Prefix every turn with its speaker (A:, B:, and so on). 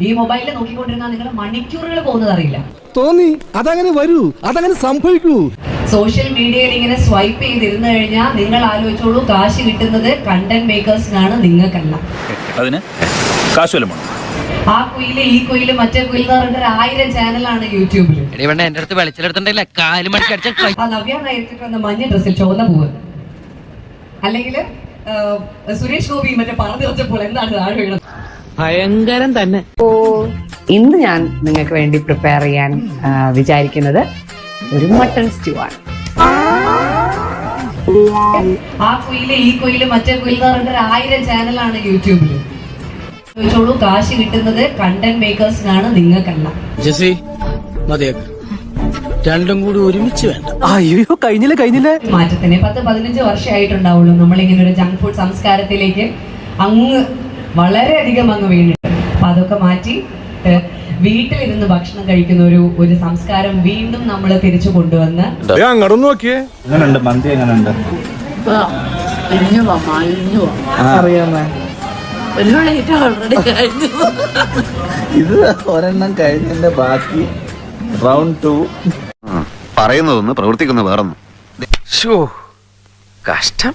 A: ഈ മൊബൈലിൽ നോക്കിക്കൊണ്ടിരുന്ന നിങ്ങൾ മണിക്കൂറുകൾ പോകുന്നത് അറിയില്ല.
B: തോന്നി. അതങ്ങനെ വരൂ. അതങ്ങനെ സംഭവിക്കൂ.
A: സോഷ്യൽ മീഡിയയിൽ ഇങ്ങനെ സ്വൈപ്പ് ചെയ്തിരുന്നു കഴിഞ്ഞാൽ നിങ്ങൾ ആലോചിച്ചോളൂ കാശ് കിട്ടുന്നത് കണ്ടന്റ് മേക്കേഴ്സിനാണ് നിങ്ങൾക്കല്ല.
C: അതിന് കാശ്
A: ആ കുയിൽ ഈ കുയിൽ മറ്റേ കുയിൽ എന്ന് പറഞ്ഞിട്ട് ഒരു ആയിരം ചാനലാണ് യൂട്യൂബിൽ
D: എന്റെ അടുത്ത് വെളിച്ചെടുത്തിട്ടുണ്ടല്ലേ കാൽ
A: ആ നവ്യ നായർക്ക് വന്ന മഞ്ഞ ഡ്രസ്സിൽ ചുവന്ന പൂവ്. അല്ലെങ്കിൽ സുരേഷ് ഗോപി മറ്റേ നിറച്ചപ്പോൾ എന്താണ് താഴെ വീണത്?
D: ഭയങ്കരം തന്നെ.
E: ഓ ഇന്ന് ഞാൻ നിങ്ങൾക്ക് വേണ്ടി പ്രിപ്പയർ ചെയ്യാൻ വിചാരിക്കുന്നത് ഒരു മട്ടൺ സ്റ്റൂ ആണ്.
A: ആ കുയിൽ ഈ കുയിൽ മറ്റേ കുയിൽ എന്ന് പറഞ്ഞിട്ട് ആയിരം ചാനലാണ് യൂട്യൂബിൽ ചോദിച്ചോളൂ കാശ് കിട്ടുന്നത് കണ്ടന്റ് മേക്കേഴ്സിനാണ് നിങ്ങൾക്കല്ല.
F: ജസി മതിയാക്ക്. രണ്ടും കൂടി ഒരുമിച്ച് വേണ്ട.
B: അയ്യോ കഴിഞ്ഞില്ല കഴിഞ്ഞില്ല?
A: മാറ്റത്തിന് പത്ത് പതിനഞ്ച് വർഷമായിട്ടുണ്ടാവുള്ളൂ. നമ്മളിങ്ങനെ ഒരു ജങ്ക് ഫുഡ് സംസ്കാരത്തിലേക്ക് അങ്ങ് വളരെയധികം അങ്ങ് വീണിട്ടുണ്ട്. അപ്പൊ അതൊക്കെ മാറ്റി വീട്ടിലിരുന്ന് ഭക്ഷണം കഴിക്കുന്ന ഒരു ഒരു സംസ്കാരം വീണ്ടും നമ്മൾ തിരിച്ചു കൊണ്ടുവന്ന്
G: എങ്ങനെയുണ്ട് മന്തി എങ്ങനെയുണ്ട് ഇത് ഒരെണ്ണം കഴിഞ്ഞതിന്റെ ബാക്കി. റൗണ്ട് ടു
H: പറയുന്നതൊന്ന് പ്രവർത്തിക്കുന്ന വേറൊന്നും.
D: കഷ്ടം.